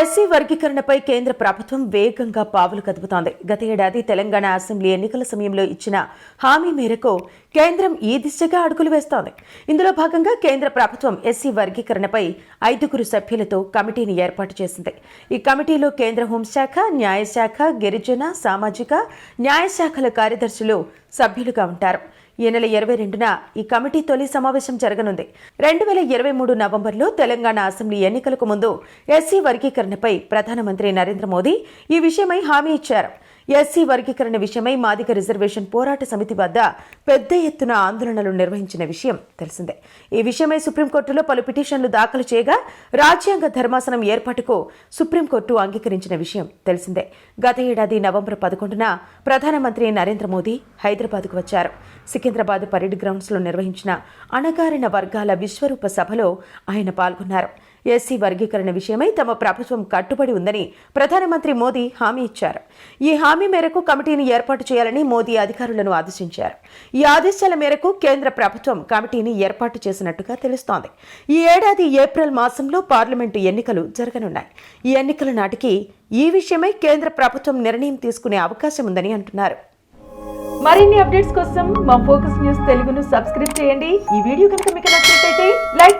SC వర్గీకరణపై కేంద్ర ప్రభుత్వం వేగంగా పావులు కదుపుతోంది. గత ఏడాది తెలంగాణ అసెంబ్లీ ఎన్నికల సమయంలో ఇచ్చిన హామీ మేరకు కేంద్రం ఈ దిశగా అడుగులు వేస్తోంది. ఇందులో భాగంగా కేంద్ర ప్రభుత్వం ఎస్సీ వర్గీకరణపై ఐదుగురు సభ్యులతో కమిటీని ఏర్పాటు చేసింది. ఈ కమిటీలో కేంద్ర హోంశాఖ న్యాయశాఖ గిరిజన సామాజిక న్యాయశాఖల కార్యదర్శులు సభ్యులుగా ఉంటారు. ఈ నెల ఇరవై రెండున ఈ కమిటీ తొలి సమావేశం జరగనుంది. రెండు వేల ఇరవై మూడు నవంబర్లో తెలంగాణ అసెంబ్లీ ఎన్నికలకు ముందు ఎస్సీ వర్గీకరణపై ప్రధానమంత్రి నరేంద్ర మోదీ ఈ విషయమై హామీ ఇచ్చారు. ఎస్సీ వర్గీకరణ విషయమై మాదిక రిజర్వేషన్ పోరాట సమితి వద్ద పెద్ద ఎత్తున ఆందోళనలు నిర్వహించిన విషయం తెలిసిందే. ఈ విషయమై సుప్రీంకోర్టులో పలు పిటిషన్లు దాఖలు చేయగా రాజ్యాంగ ధర్మాసనం ఏర్పాటుకు సుప్రీంకోర్టు అంగీకరించిన విషయం తెలిసిందే. గత ఏడాది నవంబర్ పదకొండున ప్రధానమంత్రి నరేంద్ర మోదీ హైదరాబాద్కు వచ్చారు. సికింద్రాబాద్ పరేడ్ గ్రౌండ్స్లో నిర్వహించిన అణగారిన వర్గాల విశ్వరూప సభలో ఆయన పాల్గొన్నారు. ఎస్సీ వర్గీకరణ విషయమై తమ ప్రభుత్వం కట్టుబడి ఉందని ప్రధానమంత్రి మోదీ హామీ ఇచ్చారు. ఈ హామీ మేరకు కమిటీని ఏర్పాటు చేయాలని మోదీ అధికారులను ఆదేశించారు. ఈ ఆదేశాల మేరకు కేంద్ర ప్రభుత్వం కమిటీని ఏర్పాటు చేసినట్టుగా తెలుస్తోంది. ఈ ఏడాది ఏప్రిల్ మాసంలో పార్లమెంటు ఎన్నికలు జరగనున్నాయి. ఈ ఎన్నికల నాటికి ఈ విషయమై కేంద్ర ప్రభుత్వం నిర్ణయం తీసుకునే అవకాశం ఉందని అంటున్నారు. మరిన్ని అప్డేట్స్ కోసం మా ఫోకస్ న్యూస్ తెలుగును సబ్స్క్రైబ్ చేయండి. ఈ వీడియో కనుక మీకు